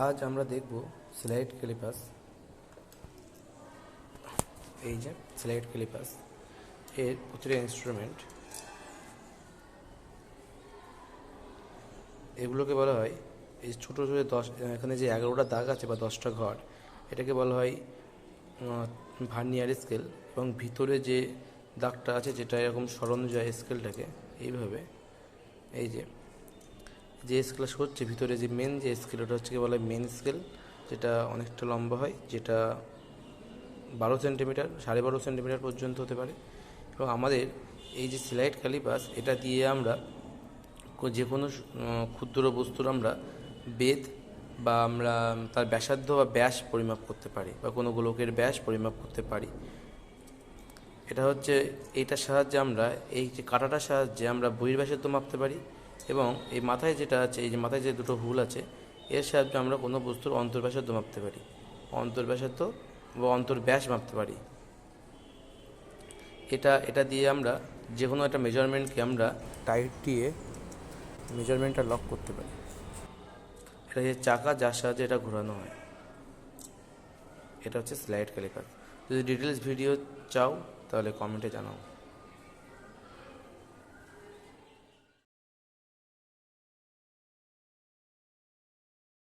আজ আমরা দেখব স্লাইড ক্যালিপাস এই যে স্লাইড ক্যালিপাস এর প্রতিটা ইনস্ট্রুমেন্ট এগুলোকে বলা হয়, এই ছোটো ছোটো দশ, এখানে যে এগারোটা দাগ আছে বা দশটা ঘর, এটাকে বলা হয় ভার্নিয়ার স্কেল এবং ভিতরে যে দাগটা আছে যেটা এরকম সরানো যায় স্কেলটাকে এইভাবে, এই যে। যে স্কেল হচ্ছে ভিতরে যে মেন যে স্কেল ওটা হচ্ছে বলা হয় মেন স্কেল যেটা অনেকটা লম্বা হয়, যেটা বারো সেন্টিমিটার সাড়ে বারো সেন্টিমিটার পর্যন্ত হতে পারে। এবং আমাদের এই যে স্লাইড ক্যালিপাস এটা দিয়ে আমরা যে কোনো ক্ষুদ্র বস্তুর আমরা বেদ বা আমরা তার ব্যাসার্ধ বা ব্যাস পরিমাপ করতে পারি, বা কোনো গোলকের ব্যাস পরিমাপ করতে পারি। এটা হচ্ছে এইটার সাহায্যে আমরা, এই যে কাঁটাটার সাহায্যে আমরা বহির্ব্যাসার্ধ মাপতে পারি এবং এই মাথায় যেটা আছে, এই যে মাথায় যে দুটো হুল আছে, এর সাহায্যে আমরা কোনো বস্তুর অন্তর্ব্যাসার্ধ মাপতে পারি। অন্তর্ব্যাসার্ধ বা অন্তর্ব্যাস মাপতে পারি। এটা এটা দিয়ে আমরা যে কোনো একটা মেজারমেন্টকে আমরা টাইট দিয়ে মেজারমেন্টটা লক করতে পারি। এটা যে চাকা যার সাহায্যে এটা ঘোরানো হয়। এটা হচ্ছে স্লাইড ক্যালিপার যদি ডিটেলস ভিডিও চাও তাহলে কমেন্টে জানাও।